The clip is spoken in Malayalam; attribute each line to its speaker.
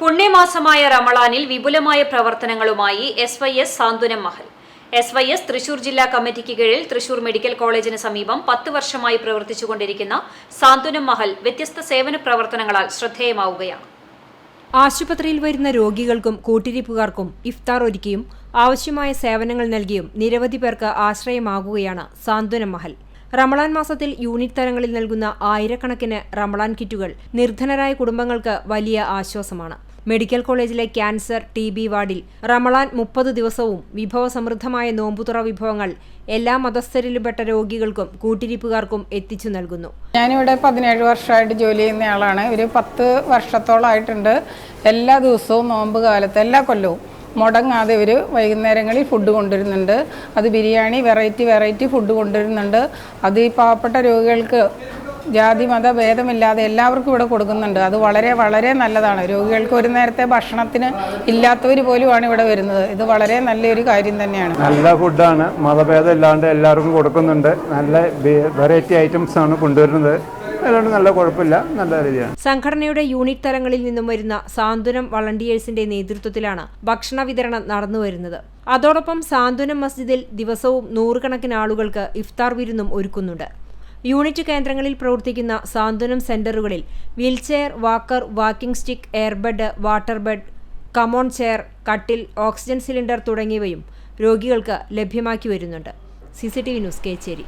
Speaker 1: പുണ്യമാസമായ റമളാനിൽ വിപുലമായ പ്രവർത്തനങ്ങളുമായി എസ് വൈ എസ് സാന്ത്വനം മഹൽ. എസ് വൈ എസ് തൃശൂർ ജില്ലാ കമ്മിറ്റിക്ക് കീഴിൽ തൃശൂർ മെഡിക്കൽ കോളേജിന് സമീപം പത്ത് വർഷമായി പ്രവർത്തിച്ചുകൊണ്ടിരിക്കുന്ന സാന്ത്വനം മഹൽ വ്യത്യസ്ത സേവന പ്രവർത്തനങ്ങളാൽ ശ്രദ്ധേയമാവുകയാണ്.
Speaker 2: ആശുപത്രിയിൽ വരുന്ന രോഗികൾക്കും കൂട്ടിരിപ്പുകാർക്കും ഇഫ്താർ ഒരുക്കിയും ആവശ്യമായ സേവനങ്ങൾ നൽകിയും നിരവധി പേർക്ക് ആശ്രയമാകുകയാണ് സാന്ത്വനം മഹൽ. റമളാൻ മാസത്തിൽ യൂണിറ്റ് തലങ്ങളിൽ നൽകുന്ന ആയിരക്കണക്കിന് റമളാൻ കിറ്റുകൾ നിർധനരായ കുടുംബങ്ങൾക്ക് വലിയ ആശ്വാസമാണ്. മെഡിക്കൽ കോളേജിലെ ക്യാൻസർ ടി ബി വാർഡിൽ. റമളാൻ മുപ്പത് ദിവസവും വിഭവസമൃദ്ധമായ നോമ്പുതുറ വിഭവങ്ങൾ എല്ലാ മതസ്ഥരിലുംപ്പെട്ട രോഗികൾക്കും കൂട്ടിരിപ്പുകാർക്കും എത്തിച്ചു നൽകുന്നു.
Speaker 3: ഞാനിവിടെ പതിനേഴ് വർഷമായിട്ട് ജോലി ചെയ്യുന്ന ആളാണ്. ഒരു പത്ത് വർഷത്തോളമായിട്ടുണ്ട് എല്ലാ ദിവസവും നോമ്പ് കാലത്ത് എല്ലാ കൊല്ലവും മുടങ്ങാതെ ഇവർ വൈകുന്നേരങ്ങളിൽ ഫുഡ് കൊണ്ടുവരുന്നുണ്ട്. അത് ബിരിയാണി വെറൈറ്റി വെറൈറ്റി ഫുഡ് കൊണ്ടുവരുന്നുണ്ട്. അത് ഈ പാവപ്പെട്ട രോഗികൾക്ക് ജാതി മത ഭേദമില്ലാതെ എല്ലാവർക്കും ഇവിടെ കൊടുക്കുന്നുണ്ട്. അത് വളരെ വളരെ നല്ലതാണ്. രോഗികൾക്ക് ഒരു നേരത്തെ ഭക്ഷണത്തിന് ഇല്ലാത്തവർ പോലുമാണ് ഇവിടെ വരുന്നത്. ഇത് വളരെ നല്ലൊരു കാര്യം തന്നെയാണ്.
Speaker 4: നല്ല ഫുഡാണ്. മതഭേദം ഇല്ലാണ്ട് എല്ലാവർക്കും കൊടുക്കുന്നുണ്ട്. നല്ല വെറൈറ്റി ഐറ്റംസ് ആണ് കൊണ്ടുവരുന്നത്. അതുകൊണ്ട് നല്ല കുഴപ്പമില്ല. നല്ല രീതിയാണ്.
Speaker 2: സംഘടനയുടെ യൂണിറ്റ് തലങ്ങളിൽ നിന്നും വരുന്ന സാന്ത്വനം വളണ്ടിയേഴ്സിന്റെ നേതൃത്വത്തിലാണ് ഭക്ഷണ വിതരണം നടന്നുവരുന്നത് അതോടൊപ്പം സാന്ത്വനം മസ്ജിദിൽ ദിവസവും നൂറുകണക്കിന് ആളുകൾക്ക് ഇഫ്താർ വിരുന്നും ഒരുക്കുന്നുണ്ട്. യൂണിറ്റ് കേന്ദ്രങ്ങളിൽ പ്രവർത്തിക്കുന്ന സാന്ത്വനം സെന്ററുകളിൽ wheelchair walker walking stick airbed water bed commode chair കട്ടിൽ ഓക്സിജൻ സിലിണ്ടർ തുടങ്ങിയവയും രോഗികൾക്ക് ലഭ്യമാക്കി വരുന്നുണ്ട്. C C T V news Kechery.